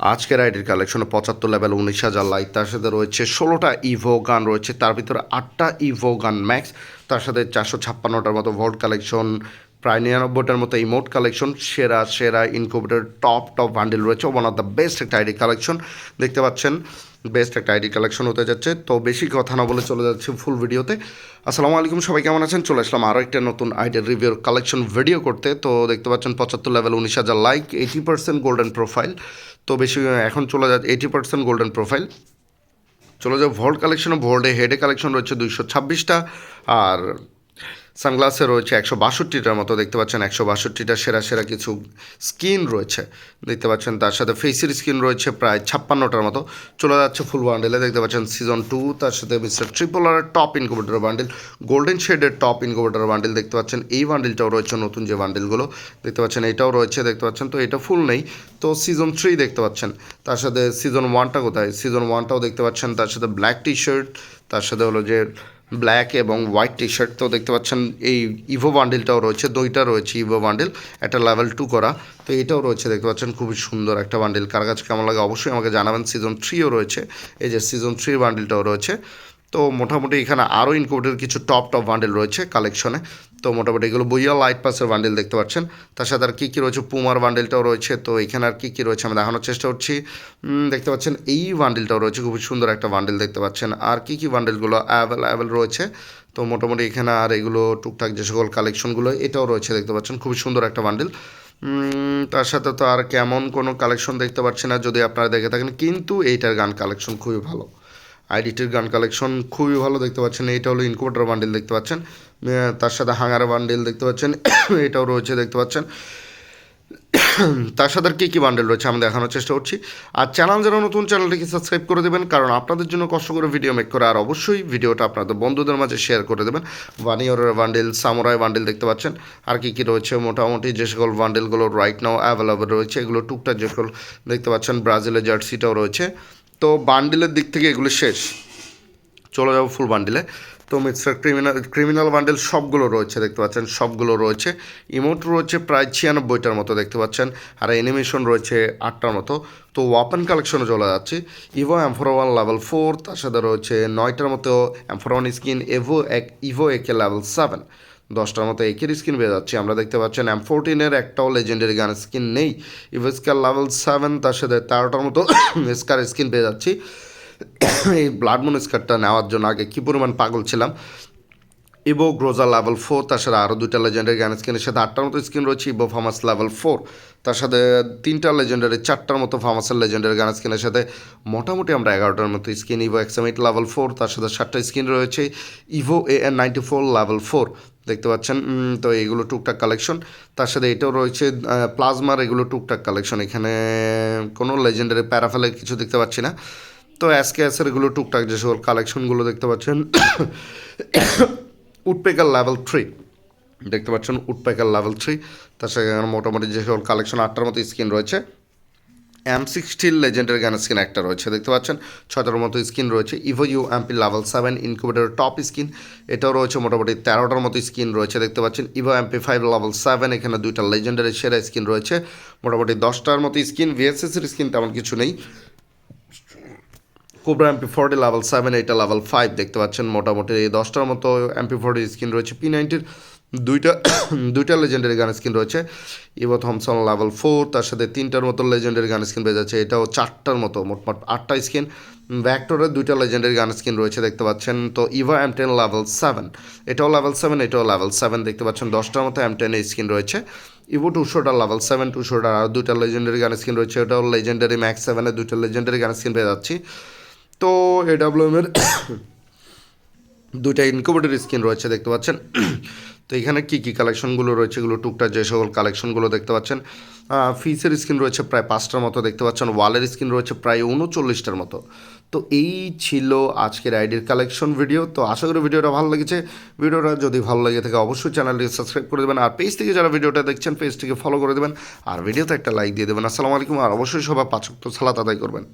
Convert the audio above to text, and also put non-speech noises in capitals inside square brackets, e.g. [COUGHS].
আজকের আইডির কালেকশনে, পঁচাত্তর লেভেল উনিশ হাজার লাইক তার সাথে রয়েছে ষোলোটা ইভো গান রয়েছে, তার ভিতরে আটটা ইভো গান ম্যাক্স তার সাথে চারশো ছাপ্পান্নটার মতো ভোল্ট কালেকশন প্রায় নিরানব্বইটার মতো ইমোট কালেকশন সেরা সেরা ইনকুবেটার টপ টপ বান্ডেল রয়েছে ওয়ান অফ দ্য বেস্ট একটা আইডি কালেকশন দেখতে পাচ্ছেন। বেস্ট একটা আইডি কালেকশন হতে যাচ্ছে। তো বেশি কথা না বলে চলে যাচ্ছে ফুল ভিডিওতে আসসালামু আলাইকুম, সবাই কেমন আছেন? চলে আসলাম আরও একটা নতুন আইডিয়ার রিভিউর কালেকশন ভিডিও করতে। তো দেখতে পাচ্ছেন পঁচাত্তর লেভেল উনিশ হাজার like eighty percent golden profile তো বেশি, এখন চলে যাচ্ছে এইটি পার্সেন্ট গোল্ডেন প্রোফাইল চলে যাও ভোল্ট কালেকশনে ভোল্ডে হেডে কালেকশন রয়েছে দুইশো ছাব্বিশটা। আর সানগ্লাসে রয়েছে একশো বাষট্টিটার মতো, দেখতে পাচ্ছেন একশো বাষট্টিটা সেরা সেরা কিছু স্কিন রয়েছে। দেখতে পাচ্ছেন তার সাথে ফেসির স্কিন রয়েছে প্রায় ছাপ্পান্নটার মতো। চলে যাচ্ছে ফুল বান্ডেলে দেখতে পাচ্ছেন সিজন টু তার সাথে মিস্টার ট্রিপলার টপ ইনকুবেটার বান্ডেল গোল্ডেন শেডের টপ ইনকুবেটার বান্ডেল দেখতে পাচ্ছেন এই বান্ডেলটাও রয়েছে, নতুন যে বান্ডেলগুলো দেখতে পাচ্ছেন এটাও রয়েছে, দেখতে পাচ্ছেন তো এটা ফুল নেই। তো সিজন থ্রি দেখতে পাচ্ছেন, তার সাথে সিজন ওয়ানটা কোথায়? সিজন ওয়ানটাও দেখতে পাচ্ছেন, তার সাথে ব্ল্যাক টি শার্ট তার সাথে হলো যে ব্ল্যাক এবং হোয়াইট টি শার্ট তো দেখতে পাচ্ছেন, এই ইভো বান্ডেলটাও রয়েছে, দুইটা রয়েছে ইভো বান্ডেল একটা লেভেল টু করা, তো এটাও রয়েছে, দেখতে পাচ্ছেন, খুবই সুন্দর একটা বান্ডেল কার কাছে কেমন লাগে অবশ্যই আমাকে জানাবেন সিজন থ্রিও রয়েছে, এই যে সিজন থ্রির বান্ডেলটাও রয়েছে। তো মোটামুটি এখানে আরও ইনকোভেটের কিছু টপ টপ বান্ডেল রয়েছে কালেকশনে তো মোটামুটি এগুলো বইয়া লাইট পাসের বান্ডেল দেখতে পাচ্ছেন। তার সাথে আর কী কী রয়েছে? পুমার বান্ডেলটাও রয়েছে। তো এখানে আর কী কী রয়েছে আমি দেখানোর চেষ্টা করছি। দেখতে পাচ্ছেন এই বান্ডেলটাও রয়েছে। খুবই সুন্দর একটা বান্ডেল দেখতে পাচ্ছেন। আর কী কী বান্ডেলগুলো অ্যাভেলেবেল রয়েছে? তো মোটামুটি এখানে আর এগুলো টুকটাক যে সকল কালেকশনগুলো এটাও রয়েছে দেখতে পাচ্ছেন। খুবই সুন্দর একটা বান্ডেল তার সাথে তো আর কেমন কোনো কালেকশন দেখতে পাচ্ছি না, যদি আপনারা দেখে থাকেন। কিন্তু এইটার গান কালেকশন খুবই ভালো। আইডিটির গান কালেকশন খুবই ভালো দেখতে পাচ্ছেন। এইটা হলো ইনকুবেটার বান্ডেল দেখতে পাচ্ছেন। তার সাথে হাঙার বান্ডেল দেখতে পাচ্ছেন। [COUGHS] এটাও রয়েছে দেখতে পাচ্ছেন। [COUGHS] তার সাথে আর কী কী বান্ডেল রয়েছে আমি দেখানোর চেষ্টা করছি। আর চ্যানেল যারা নতুন চ্যানেলটিকে সাবস্ক্রাইব করে দেবেন, কারণ আপনাদের জন্য কষ্ট করে ভিডিও মেক করে, আর অবশ্যই ভিডিওটা আপনাদের বন্ধুদের মাঝে শেয়ার করে দেবেন। ভানিয়রের বান্ডেল সামুরাই বান্ডেল দেখতে পাচ্ছেন। আর কী কী রয়েছে? মোটামুটি যে সকল বান্ডেলগুলো রাইট নাও অ্যাভেলেবেল রয়েছে, এগুলো টুকটাক যে সকল দেখতে পাচ্ছেন। ব্রাজিলের জার্সিটাও রয়েছে। তো বান্ডিলের দিক থেকে এগুলো শেষ। চলে যাব ফুল বান্ডিলে। তো মিস্টার ক্রিমিনাল ক্রিমিনাল বান্ডেল সবগুলো রয়েছে, দেখতে পাচ্ছেন? সবগুলো রয়েছে। ইমোট রয়েছে প্রায় ছিয়ানব্বইটার মতো, দেখতে পাচ্ছেন? আর অ্যানিমেশন রয়েছে আটটার মতো। তো ওয়াপেন কালেকশনে চলে যাচ্ছি। ইভো অ্যাম্ফোর ওয়ান লেভেল ফোর তার সাথে রয়েছে নয়টার মতো অ্যাম্ফোর ওয়ান স্কিন এভো এক ইভো একে লেভেল সেভেন দশটার মতো একের স্কিন পেয়ে যাচ্ছি। আমরা দেখতে পাচ্ছেন এম ফোরটিনের একটাও লেজেন্ডারি গান স্কিন নেই। ইভো স্কার লেভেল সেভেন তার সাথে তেরোটার মতো [COUGHS] স্কার স্কিন পেয়ে যাচ্ছি। [COUGHS] এই ব্লাড মুন স্কারটা নেওয়ার জন্য আগে কী পরিমাণ পাগল ছিলাম? ইভো গ্রোজা লেভেল ফোর তার সাথে আরও দুইটা লেজেন্ডারি গান স্কিনের সাথে আটটার মতো স্কিন রয়েছে ইভো ফার্মাস লেভেল ফোর তার সাথে তিনটা লেজেন্ডারি চারটার মতো ফার্মাসের লেজেন্ডারি গান স্কিনের সাথে মোটামুটি আমরা এগারোটার মতো স্কিন ইভো এক্সামিট লেভেল ফোর তার সাথে সাতটা স্কিন রয়েছে। Evo A N ninety four level four দেখতে পাচ্ছেন তো এগুলো টুকটাক কালেকশন তার সাথে এটাও রয়েছে প্লাজমার এগুলো টুকটাক কালেকশন এখানে কোনো লেজেন্ডারি প্যারাফেলের কিছু দেখতে পাচ্ছি না। তো অ্যাসকে অ্যাসের এগুলো টুকটাক যে সকল কালেকশনগুলো দেখতে পাচ্ছেন উডপেকার লেভেল থ্রি দেখতে পাচ্ছেন উডপেকার লেভেল থ্রি তার সাথে মোটামুটি যে সকল কালেকশন আটটার মতো স্কিন রয়েছে। এম সিক্সটিন লেজেন্ডের গান স্কিন একটা রয়েছে, দেখতে পাচ্ছেন? ছয়টার মতো স্কিন রয়েছে। Evo U MP level seven incubator top skin এটাও রয়েছে মোটামুটি তেরোটার মতো স্কিন রয়েছে, দেখতে পাচ্ছেন? Evo MP five level seven এখানে দুইটা লেজেন্ডারি সেরা স্কিন রয়েছে। মোটামুটি দশটার মতো স্কিন ভিএসএসের স্কিন তেমন কিছু নেই। Cobra MP forty level seven এইটা লেভেল ফাইভ দেখতে পাচ্ছেন? মোটামুটি এই দশটার মতো এমপি ফোর্টি স্কিন রয়েছে। পি নাইনটির দুইটা দুইটা লেজেন্ডারি গান স্কিন রয়েছে। ইভো থমসন লেভেল ফোর তার সাথে তিনটার মতো লেজেন্ডারি গান স্কিন পেয়ে যাচ্ছে। এটাও চারটার মতো, মোটমাট আটটা স্কিন ভ্যাক্টরের দুইটা লেজেন্ডারি গান স্কিন রয়েছে, দেখতে পাচ্ছেন। তো evo M ten level seven এটাও লেভেল সেভেন এটাও লেভেল সেভেন দেখতে পাচ্ছেন। দশটার মতো এম টেনের স্কিন রয়েছে। ইভো টুশোটা লেভেল সেভেন টুশোটা আর দুইটা লেজেন্ডারি গান স্কিন রয়েছে। এটাও লেজেন্ডারি ম্যাক্স সেভেনের দুইটা লেজেন্ডারি গান স্কিন পেয়ে যাচ্ছি। তো এডাব্লিউএমের দুইটা ইনকুবেটর স্কিন রয়েছে, দেখতে পাচ্ছেন? তো এখানে কী কী কালেকশনগুলো রয়েছে? এগুলো টুকটাক যে সকল কালেকশনগুলো দেখতে পাচ্ছেন। ফিসের স্কিন রয়েছে প্রায় পাঁচটার মতো, দেখতে পাচ্ছেন। ওয়ালের স্কিন রয়েছে প্রায় উনচল্লিশটার মতো। তো এই ছিল আজকের আইডির কালেকশন ভিডিও তো আশা করি ভিডিওটা ভালো লেগেছে। ভিডিওটা যদি ভালো লেগে থাকে, অবশ্যই চ্যানেলটিকে সাবস্ক্রাইব করে দেবেন। আর পেজ থেকে যারা ভিডিওটা দেখছেন পেজটিকে ফলো করে দেবেন। আর ভিডিওতে একটা লাইক দিয়ে দেবেন। আসসালামু আলাইকুম। আর অবশ্যই সবাই পাঁচক্ত সালাত আদায় করবেন।